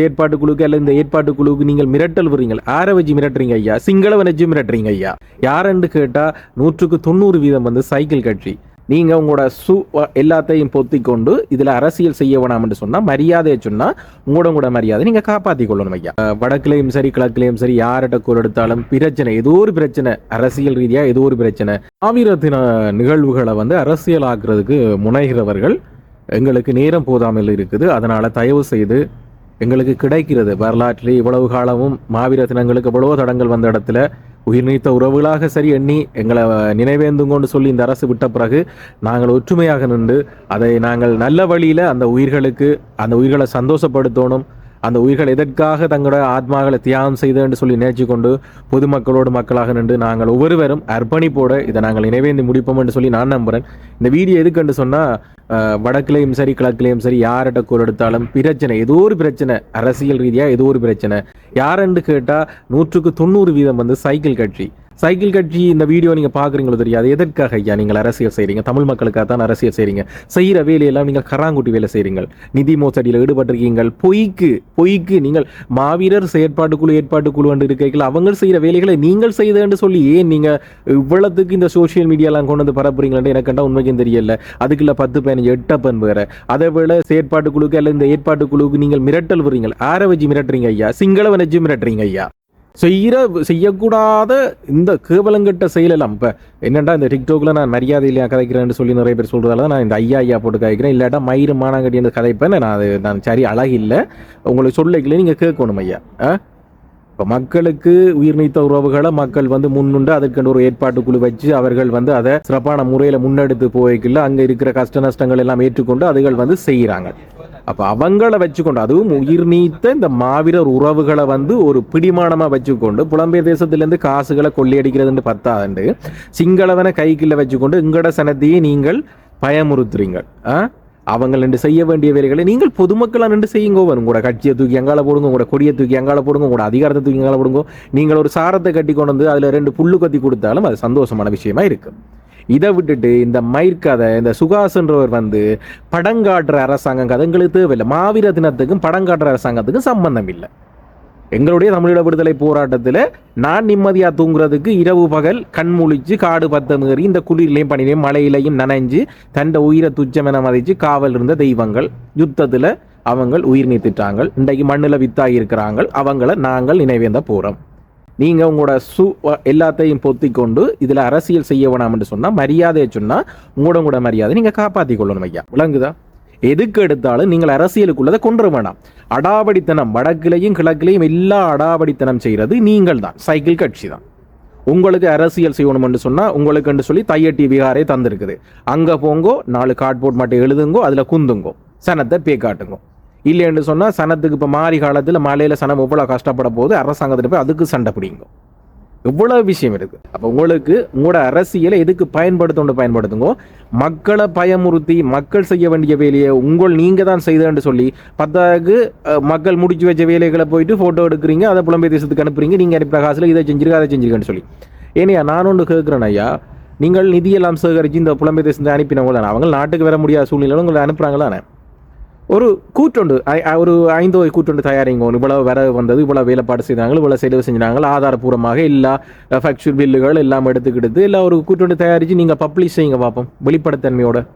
செயற்பாட்டு குழுக்கு அல்ல இந்த ஏற்பாட்டு குழுவுக்கு நீங்கள் மிரட்டல் விடுறீங்க ஆரை வச்சு மிரட்டுறீங்க ஐயா? சிங்களவன் வச்சு மிரட்டுறீங்க ஐயா? யாருன்னு கேட்டால் நூற்றுக்கு தொண்ணூறு வீதம் வந்து சைக்கிள் கட்சி. நீங்க உங்களோட சு எல்லாத்தையும் பொத்தி கொண்டு இதுல அரசியல் செய்ய வேணாம்னு சொன்னா மரியாதையை சொன்னா உங்களோட உங்களோட மரியாதை நீங்க காப்பாற்றி கொள்ளணும் ஐயா. வடக்குலேயும் சரி கிழக்குலேயும் சரி யார்கிட்ட குரல் எடுத்தாலும் பிரச்சனை ஏதோ ஒரு பிரச்சனை அரசியல் ரீதியாக ஏதோ ஒரு பிரச்சனை. ஆவிரத்தின நிகழ்வுகளை வந்து அரசியல் ஆக்குறதுக்கு முனைகிறவர்கள் எங்களுக்கு நேரம் போதாமல் இருக்குது. அதனால் தயவு செய்து எங்களுக்கு கிடைக்கிறது. வரலாற்றிலே இவ்வளவு காலமும் மாவீர தினங்களுக்கு எவ்வளவோ தடங்கள் வந்த இடத்துல உயிர் நீத்த உறவுகளாக சரி எண்ணி எங்களை நினைவேந்துங்கோன்னு சொல்லி இந்த அரசு விட்ட பிறகு நாங்கள் ஒற்றுமையாக நின்று அதை நாங்கள் நல்ல வழியில் அந்த உயிர்களுக்கு அந்த உயிர்களை சந்தோஷப்படுத்தணும் அந்த உயிர்கள் எதற்காக தங்களோட ஆத்மாக்களை தியாகம் செய்து என்று சொல்லி நினைச்சு கொண்டு பொதுமக்களோடு மக்களாக நின்று நாங்கள் ஒவ்வொருவரும் அர்ப்பணிப்போட இதை நாங்கள் நினைவேந்து முடிப்போம் என்று சொல்லி நான் நம்புகிறேன் இந்த வீடியோ எதுக்குன்னு சொன்னால் வடக்குலேயும் சரி கிழக்குலேயும் சரி யார்கிட்ட குரல் எடுத்தாலும் பிரச்சனை ஏதோ ஒரு பிரச்சனை அரசியல் ரீதியாக ஏதோ ஒரு பிரச்சனை. யாருன்னு கேட்டால் நூற்றுக்கு தொண்ணூறு வீதம் வந்து சைக்கிள் கட்சி. சைக்கிள் கட்சி இந்த வீடியோ நீங்கள் பார்க்குறீங்களோ தெரியாது. எதற்காக ஐயா நீங்கள் அரசியல் செய்கிறீங்க தமிழ் மக்களுக்காக தான் அரசியல் செய்கிறீங்க செய்கிற வேலையெல்லாம் நீங்கள் கராங்குட்டி வேலை செய்கிறீங்க நிதி மோசடியில் ஈடுபட்டிருக்கீங்கள். பொய்க்கு பொய்க்கு நீங்கள் மாவீரர் செயற்பாட்டுக்குழு ஏற்பாட்டுக்குழு என்று இருக்கீங்களா அவங்க செய்கிற வேலைகளை நீங்கள் செய்தேன்னு சொல்லி ஏன் நீங்கள் இவ்வளோத்துக்கு இந்த சோஷியல் மீடியாலாம் கொண்டு வந்து பரப்புறீங்களே எனக்கு கண்டா உண்மைக்கும் தெரியல. அதுக்குள்ள பத்து பதினஞ்சு எட்டப்பன் வேற. அதே வேளை செயற்பாட்டுக்குழுக்கு அல்ல இந்த ஏற்பாட்டுக்குழுவுக்கு நீங்கள் மிரட்டல் விடுறீங்க ஆரை வச்சு மிரட்டுறீங்க ஐயா. சிங்களவன் வச்சு மிரட்டுறீங்க ஐயா. செய்கிற செய்யக்கூடாத இந்த கேவலங்கட்ட செயலெல்லாம் இப்போ என்னடா இந்த டிக்டாக்ல நான் மரியாதை இல்லையா கதைக்கிறேன்னு சொல்லி நிறைய பேர் சொல்கிறதால தான் நான் இந்த ஐயா ஐயா போட்டு கதைக்கிறேன். இல்லாட்டா மயிறு மானாங்கட்டி கதைப்பேன். நான் அது நான் சரி அழகில்லை. உங்களுக்கு சொல்லிக்கல நீங்கள் கேட்கணும் ஐயா. ஆ? இப்போ மக்களுக்கு உயிர் நீத்த உறவுகளை மக்கள் வந்து முன்னுண்டு அதற்கென்று ஒரு ஏற்பாட்டு குழு வச்சு அவர்கள் வந்து அதை சிறப்பான முறையில் முன்னெடுத்து போய்க்கல அங்கே இருக்கிற கஷ்ட நஷ்டங்கள் எல்லாம் ஏற்றுக்கொண்டு அதுகள் வந்து செய்கிறாங்க. அப்போ அவங்கள வச்சுக்கொண்டு அதுவும் உயிர் நீத்த இந்த மாவீரர் உறவுகளை வந்து ஒரு பிடிமானமாக வச்சுக்கொண்டு புலம்பெயர் தேசத்திலேருந்து காசுகளை கொள்ளையடிக்கிறதுன்னு பத்தாண்டு சிங்களவனை கைக்குள்ள வச்சுக்கொண்டு எங்கட சனத்தையே நீங்கள் பயமுறுத்துறீங்க ஆ? அவங்க நின்று செய்ய வேண்டிய வேலைகளை நீங்கள் பொதுமக்களாக நின்று செய்யுங்க. உங்களோட கூட கட்சியை தூக்கி அங்கால போடுங்க கூட கொடியை தூக்கி அங்கால போடுங்க கூட அதிகாரத்தை தூக்கி அங்கால போடுங்க. நீங்கள் ஒரு சாரத்தை கட்டி கொண்டு வந்து அதில் ரெண்டு புல்லு கத்தி கொடுத்தாலும் அது சந்தோஷமான விஷயமா இருக்குது இதை விட்டுட்டு இந்த மயிர்கதை இந்த சுகாசுன்றவர் வந்து படம் காட்டுற அரசாங்கம் கதைங்களுக்கு தேவையில்லை. மாவீர தினத்துக்கும் படம் காட்டுற அரசாங்கத்துக்கும் சம்பந்தம் இல்லை. எங்களுடைய தமிழீழ விடுதலை போராட்டத்தில் நான் நிம்மதியாக தூங்குறதுக்கு இரவு பகல் கண் முழிச்சு காடு பத்த மீறி இந்த குளிர்லையும் பனிலையும் மழையிலையும் நனைஞ்சு தண்ட உயிரை துச்சமென மதிச்சு காவல் இருந்த தெய்வங்கள் யுத்தத்தில் அவங்க உயிர் நீத்திட்டாங்க இன்றைக்கு மண்ணில் வித்தாகி இருக்கிறாங்க அவங்கள நாங்கள் நினைவேந்த போகிறோம் நீங்கள் உங்களோட சு எல்லாத்தையும் பொத்தி கொண்டு இதில் அரசியல் செய்ய வேணாம்னு சொன்னால் மரியாதையை சொன்னால் உங்களோட உங்களோட மரியாதை நீங்கள் காப்பாற்றி கொள்ளணும் ஐயா. விளங்குதா? எதுக்கு எடுத்தாலும் நீங்கள் அரசியலுக்குள்ளதை கொண்டு வேணாம். அடாவடித்தனம் வடக்கிலையும் கிழக்கிலையும் எல்லா அடாவடித்தனம் செய்கிறது நீங்கள் தான் சைக்கிள் கட்சி தான். உங்களுக்கு அரசியல் செய்யணும்னு சொன்னால் உங்களுக்குன்னு சொல்லி தையட்டி விகாரே தந்திருக்குது. அங்கே போங்கோ நாலு கார்ட்போர்ட் மட்டும் எழுதுங்கோ அதில் குந்துங்கோ சனத்தை பே காட்டுங்கோ. இல்லைன்னு சொன்னால் சனத்துக்கு இப்போ மாறி காலத்தில் மலையில் சனம் எவ்வளோ கஷ்டப்பட போது அரசாங்கத்தில் போய் அதுக்கு சண்டை பிடிங்கும் இவ்வளோ விஷயம் இருக்குது அப்போ உங்களுக்கு உங்களோட அரசியலை எதுக்கு பயன்படுத்தணும் பயன்படுத்துங்க. மக்களை பயமுறுத்தி மக்கள் செய்ய வேண்டிய வேலையை உங்கள் நீங்கள் தான் செய்தேன்னு சொல்லி பத்தாக்கு மக்கள் முடிச்சு வச்ச வேலைகளை போயிட்டு ஃபோட்டோ எடுக்கிறீங்க அதை புலம்பெய் தேசத்துக்கு அனுப்புறீங்க நீங்கள் அனுப்புற காசில் இதை செஞ்சிருக்க அதை செஞ்சிருக்கேன்னு சொல்லி. ஏனையா நான் ஒன்று கேட்குறேன் ஐயா நீங்கள் நிதியெல்லாம் சேகரித்து இந்த புலம்பெய் தேசத்தை அனுப்பினவங்க அவங்க நாட்டுக்கு வர முடியாத சூழ்நிலை உங்களை அனுப்புறாங்களானே? ஒரு கூட்டுண்டு. ஐ- ஒரு ஐந்து கூட்டுண்டு தயாரிங்க. இவ்வளவு வர வந்தது இவ்வளவு வேலைப்பாடு செய்தாங்க இவ்வளவு செலவு செஞ்சாங்க ஆதாரபூர்வமாக எல்லா ஃபேக்சுவல் பில்லுகள் எல்லாம் எடுத்துக்கிட்டு எல்லாம் ஒரு கூட்டுண்டு தயாரித்து நீங்கள் பப்ளிஷ் செய்யுங்க பார்ப்போம் வெளிப்படைத்தன்மையோட.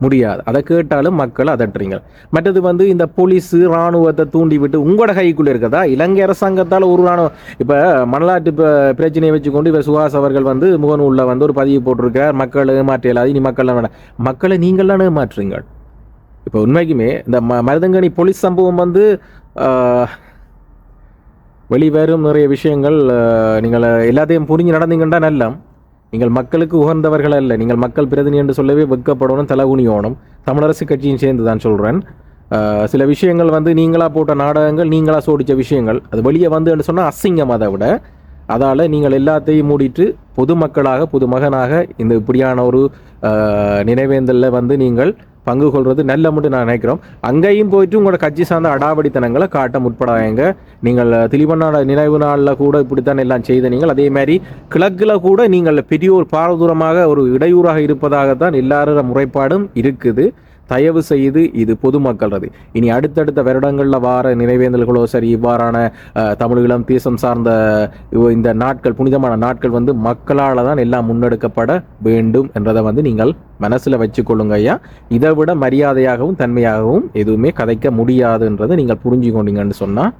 முடியாது. அதை கேட்டாலும் மக்கள் அதட்டுறீங்க. மற்றது வந்து இந்த போலீஸ் ராணுவத்தை தூண்டி விட்டு உங்களோட கைக்குள்ளே இருக்கதா? இலங்கை அரசாங்கத்தால் ஒரு இராணுவம் இப்போ மணலாட்டு இப்போ பிரச்சனையை வச்சுக்கொண்டு இப்போ சுஹாஸ் அவர்கள் வந்து முகநூலில் வந்து ஒரு பதிவு போட்டிருக்கார் மக்கள் ஏமாற்ற இல்லாத இனி மக்கள் வேண்டாம் மக்களை நீங்கள்லாம் ஏமாற்றுறீங்க. இப்போ உண்மைக்குமே இந்த ம மருதங்கனி போலீஸ் சம்பவம் வந்து வெளிவரும் நிறைய விஷயங்கள் நீங்கள் எல்லாத்தையும் புரிஞ்சு நடந்தீங்கன்னா நல்ல நீங்கள் மக்களுக்கு உகந்தவர்கள் அல்ல. நீங்கள் மக்கள் பிரதிநிதி என்று சொல்லவே வெக்கப்படணும் தலகுனியோணும் தமிழரசு கட்சியும் சேர்ந்து தான் சொல்கிறேன் சில விஷயங்கள் வந்து நீங்களாக போட்ட நாடகங்கள் நீங்களாக சோடித்த விஷயங்கள். அது வெளியே வந்து சொன்னால் அசிங்கம் அதை விட. அதால் நீங்கள் எல்லாத்தையும் மூடிட்டு பொதுமக்களாக பொதுமகனாக இந்த இப்படியான ஒரு நினைவேந்தலில் வந்து நீங்கள் பங்கு கொள்வது நல்ல மட்டும் நான் நினைக்கிறோம். அங்கேயும் போயிட்டு உங்களோட கட்சி சார்ந்த அடாவடித்தனங்களை காட்ட முற்படாங்க நீங்கள் திலிவண்ணாட நினைவு நாளில் கூட இப்படித்தான் எல்லாம் செய்த நீங்கள். அதே மாதிரி கிழக்கில் கூட நீங்கள் பெரிய ஒரு பாரதூரமாக ஒரு இடையூறாக இருப்பதாகத்தான் எல்லாரோட முறைப்பாடும் இருக்குது. தயவு செய்து இது பொதுமக்களது. இனி அடுத்தடுத்த வருடங்களில் வார நினைவேந்தல்களோ சரி இவ்வாறான தமிழீழம் தேசம் சார்ந்த இந்த நாட்கள் புனிதமான நாட்கள் வந்து மக்களால் தான் எல்லாம் முன்னெடுக்கப்பட வேண்டும் என்றதை வந்து நீங்கள் மனசில் வச்சுக்கொள்ளுங்க ஐயா. இதை விட மரியாதையாகவும் தன்மையாகவும் எதுவுமே கதைக்க முடியாதுன்றதை நீங்கள் புரிஞ்சு கொண்டீங்கன்னு சொன்னால்